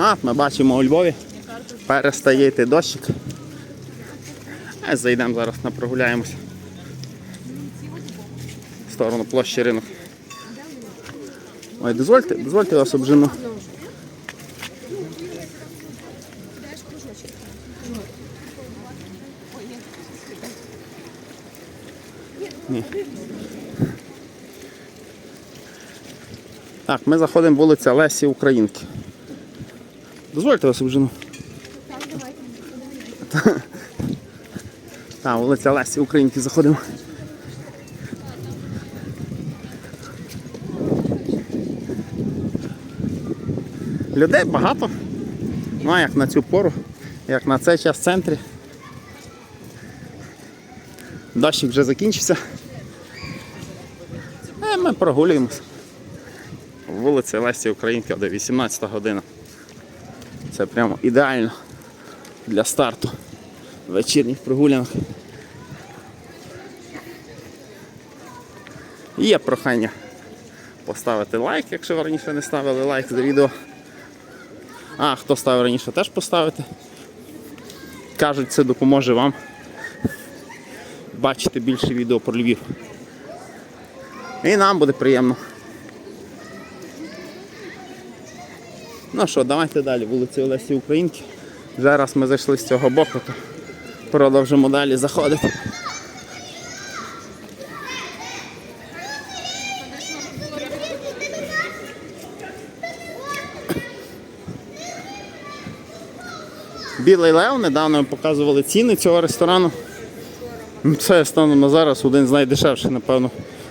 А, ми бачимо у Львові. Перестає йти дощик. Зайдемо зараз на прогуляємося. В сторону площі ринок. Ой, дозвольте, дозвольте вас обжену. Ні. Так, ми заходимо вулиця Лесі Українки. Дозвольте вас обжену. Так, вулиця Лесі Українки заходимо. Людей багато. Ну а як на цю пору, як на цей час в центрі. Дощик вже закінчився. А ми прогулюємося. Вулиця Лесі Українки, де 18 година. Це прямо ідеально для старту вечірніх прогулянок. Є прохання поставити лайк, якщо ви раніше не ставили лайк за відео. А, хто ставив раніше, теж поставити. Кажуть, це допоможе вам бачити більше відео про Львів. І нам буде приємно. Ну що, давайте далі, вулиця Олесі Українки. Вже раз ми зайшли з цього боку, то продовжимо далі заходити. Білий Лев, недавно показували ціни цього ресторану. Це станом на зараз один з найдешевших, напевно,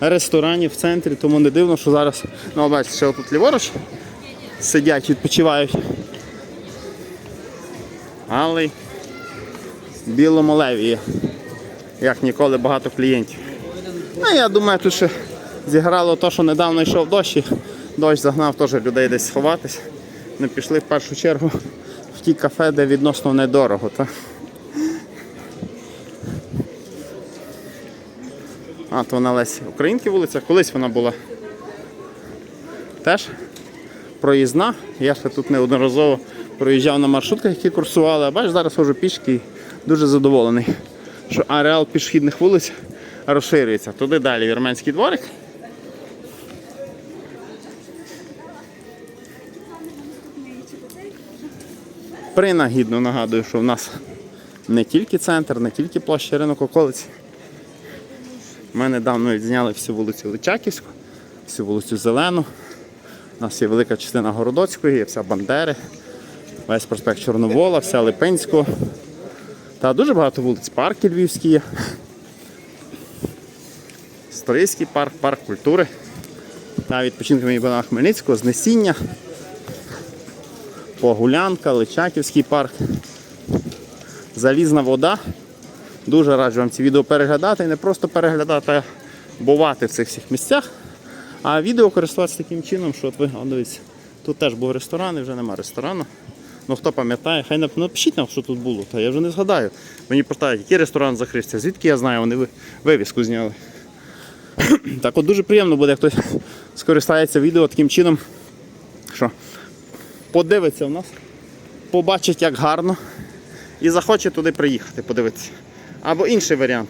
ресторанів в центрі, тому не дивно, що зараз, ну, бачите, ще тут ліворуч сидять, відпочивають. Але в білому леві є, як ніколи, багато клієнтів. Ну, я думаю, тут ще зіграло те, що недавно йшов дощ, і дощ загнав теж людей десь сховатись. Ми пішли в першу чергу в ті кафе, де відносно недорого. Та? А, то вона Лесі Українки вулиця, колись вона була теж проїзна. Я ще тут неодноразово проїжджав на маршрутках, які курсували, а бачиш, зараз ходжу пішки і дуже задоволений, що ареал пішохідних вулиць розширюється. Туди далі вірменський дворик. Принагідно нагадую, що в нас не тільки центр, не тільки площа ринок околиць. Ми недавно відзняли всю вулицю Личаківську, всю вулицю Зелену. У нас є велика частина Городоцької, є вся Бандери, весь проспект Чорновола, вся Липинського. Та дуже багато вулиць. Парки львівські є. Сторийський парк, парк культури. Та відпочинку мені Богдана Хмельницького, Знесіння, Погулянка, Личаківський парк. Залізна вода. Дуже раджу вам ці відео переглядати і не просто переглядати, а бувати в цих всіх місцях. А відео користуватися таким чином, що от ви дивіться, тут теж був ресторан і вже нема ресторану. Ну хто пам'ятає, хай напишіть нам, що тут було, та я вже не згадаю. Мені питають, який ресторан закрився, звідки я знаю, вони вивіску зняли. Так от дуже приємно буде, як хтось скористається відео таким чином, що подивиться в нас, побачить, як гарно, і захоче туди приїхати, подивитися. Або інший варіант.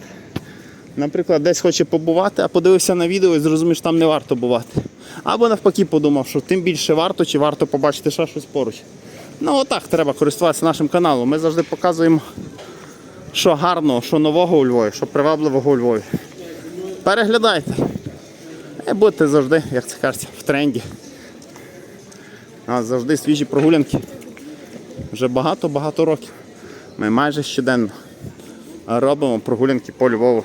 Наприклад, десь хоче побувати, а подивився на відео і зрозумів, що там не варто бувати. Або навпаки подумав, що тим більше варто, чи варто побачити ще щось поруч. Ну отак треба користуватися нашим каналом. Ми завжди показуємо, що гарного, що нового у Львові, що привабливого у Львові. Переглядайте. І будьте завжди, як це кажеться, в тренді. У нас завжди свіжі прогулянки. Вже багато-багато років. Ми майже щоденно робимо прогулянки по Львову.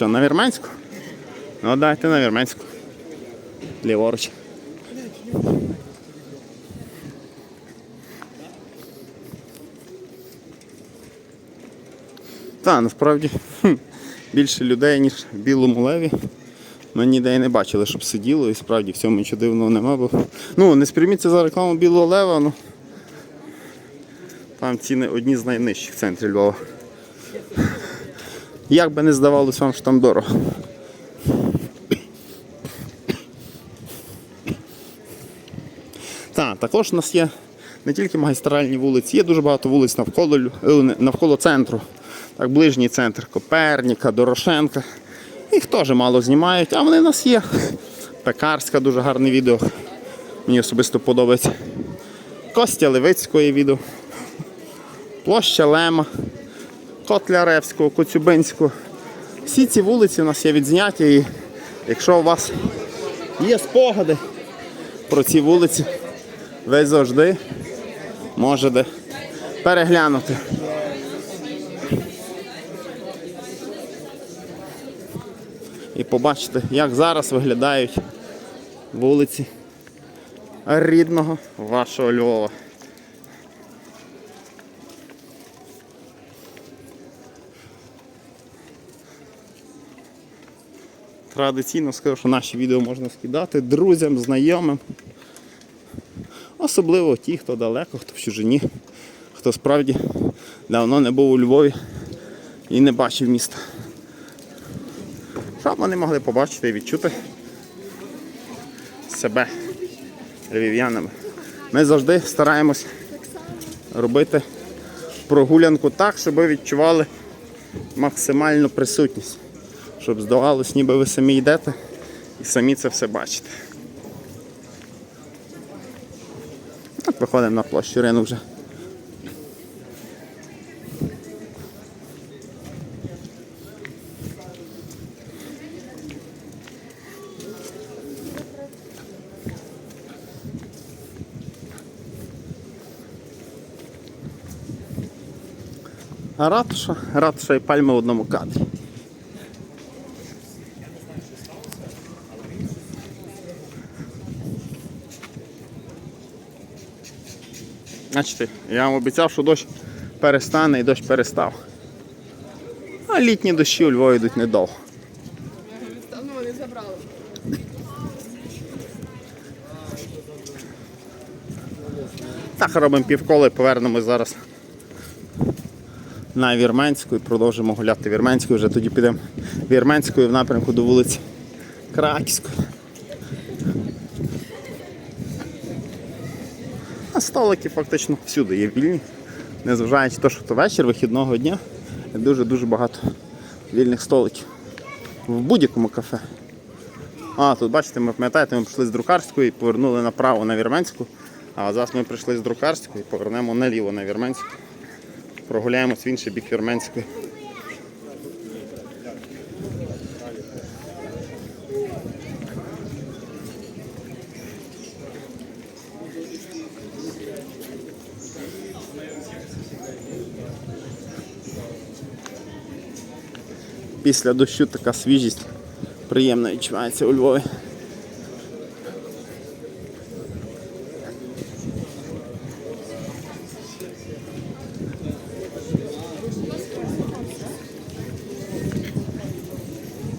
Що, на Вірменську? Ну дайте на Вірменську. Ліворуч. Та, насправді більше людей, ніж в білому леві. Ми ніде і не бачили, щоб сиділо, і справді в цьому нічого дивного нема. Бо... Ну, не сприйміться за рекламу білого лева, ну там ціни одні з найнижчих в центрі Львова. Як би не здавалося вам, що там дорого. Та, також у нас є не тільки магістральні вулиці, є дуже багато вулиць навколо е, навколо центру. Так, Ближній центр Коперніка, Дорошенка. Їх теж мало знімають, а вони в нас є. Пекарська, дуже гарне відео. Мені особисто подобається. Костя Левицької відео. Площа Лема. Котляревського, Коцюбинського. Всі ці вулиці у нас є відзняті. І якщо у вас є спогади про ці вулиці, ви завжди можете переглянути. І побачити, як зараз виглядають вулиці рідного вашого Львова. Традиційно скажу, що наші відео можна скидати друзям, знайомим. Особливо ті, хто далеко, хто в чужині, хто справді давно не був у Львові і не бачив міста. Щоб вони могли побачити і відчути себе львів'янами. Ми завжди стараємось робити прогулянку так, щоб відчували максимальну присутність. Щоб здавалось, ніби ви самі йдете і самі це все бачите. Так, виходимо на площу ринок вже. А ратуша, ратуша і пальма в одному кадрі. Бачите, я вам обіцяв, що дощ перестане і дощ перестав. А літні дощі у Львові йдуть недовго. Ну, вони забрали. Так, робимо півкола і повернемось зараз на Вірменську і продовжимо гуляти Вірменською. Вже тоді підемо Вірменською в напрямку до вулиці Краківської. Столики фактично всюди є вільні. Незважаючи на те, що то вечір вихідного дня, дуже-дуже багато вільних столиків. В будь-якому кафе. А, тут бачите, ми пам'ятаєте, ми прийшли з друкарської і повернули направо на Вірменську. А зараз ми прийшли з друкарської і повернемо наліво на Вірменську. Прогуляємось в інший бік Вірменської. Після дощу така свіжість приємно відчувається у Львові.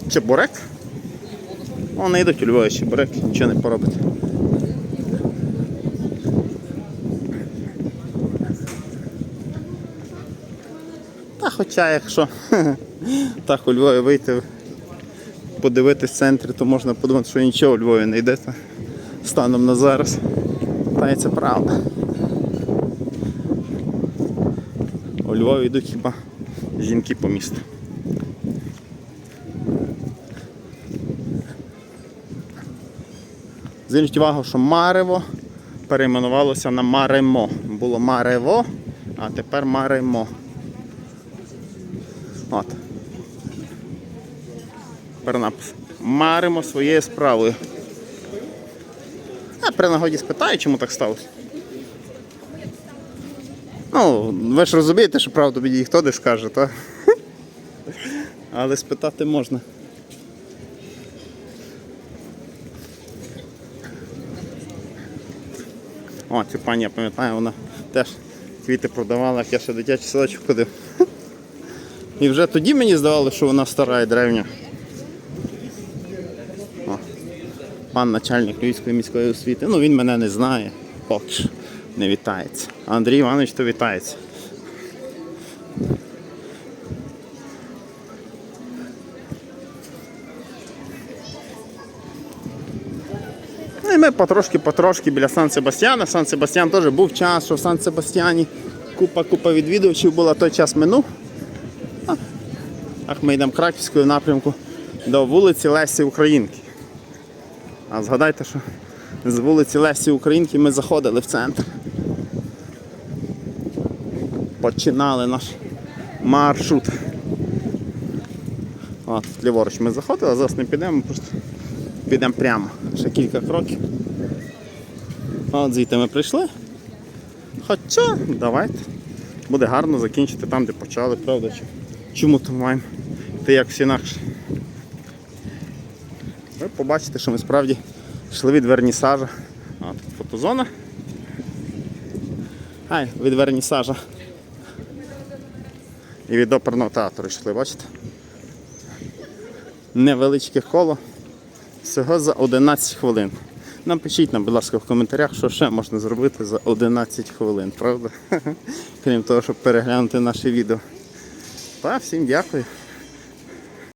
Чебурек? Вони йдуть у Львові чебурек, нічого не поробить. Та хоча якщо так у Львові вийти подивитись в центрі, то можна подумати, що нічого у Львові не йде та станом на зараз. Та й це правда. У Львові йдуть хіба жінки по місту. Зверніть увагу, що Марево перейменувалося на Маремо. Було Марево, а тепер Маремо. От. Тепер напис. Маримо своєю справою. А при нагоді спитаю, чому так сталося. Ну, ви ж розумієте, що правду мені ніхто не скаже, так? Але спитати можна. О, цю пані я пам'ятаю, вона теж квіти продавала, як я ще дитячий садочок ходив. І вже тоді мені здавалося, що вона стара і древня. О, пан начальник Львівської міської освіти. Ну він мене не знає, поки не вітається. Андрій Іванович то вітається. Ну і ми потрошки-потрошки біля Сан Себастьяна. Сан Себастьян теж був час, що в Сан Себастьяні купа-купа відвідувачів була, той час минув. Ах, ми йдемо Краківською напрямку до вулиці Лесі Українки. А згадайте, що з вулиці Лесі Українки ми заходили в центр. Починали наш маршрут. От, ліворуч ми заходили, а зараз не підемо, просто підемо прямо. Ще кілька кроків. От звідти ми прийшли. Хоча, давайте. Буде гарно закінчити там, де почали, правда? Чому то маємо йти якось інакше? Ви побачите, що ми справді йшли від вернісажа. Тут фотозона. Ай, від вернісажа. І від оперного театру йшли, бачите? Невеличке коло. Всього за 11 хвилин. Напишіть нам, будь ласка, в коментарях, що ще можна зробити за 11 хвилин, правда? Крім того, щоб переглянути наше відео. Та всім дякую.